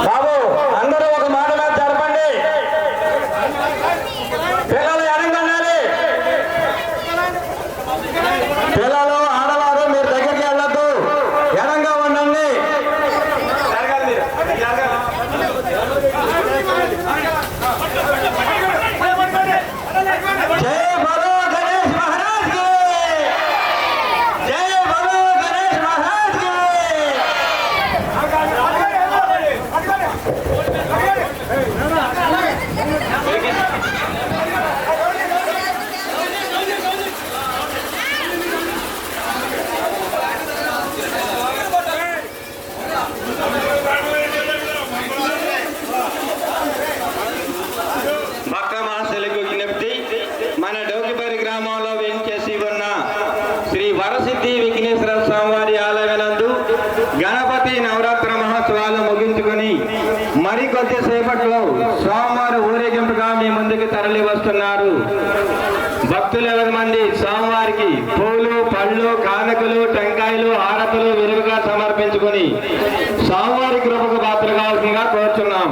బాబు విఘ్నేశ్వర స్వామివారి ఆలయనందు గణపతి నవరాత్ర మహోత్సవాలు ముగించుకొని మరికొద్ది సేపట్లో స్వామివారి ఊరేగింపుగా మీ ముందుకు తరలి వస్తున్నారు. భక్తులు ఎవరి మంది? స్వామివారికి పూలు పళ్ళు కానుకలు టెంకాయలు హారతులు విరివిగా సమర్పించుకొని స్వామివారి కృపకు పాత్ర కావాల్సిందిగా కోరుచున్నాం.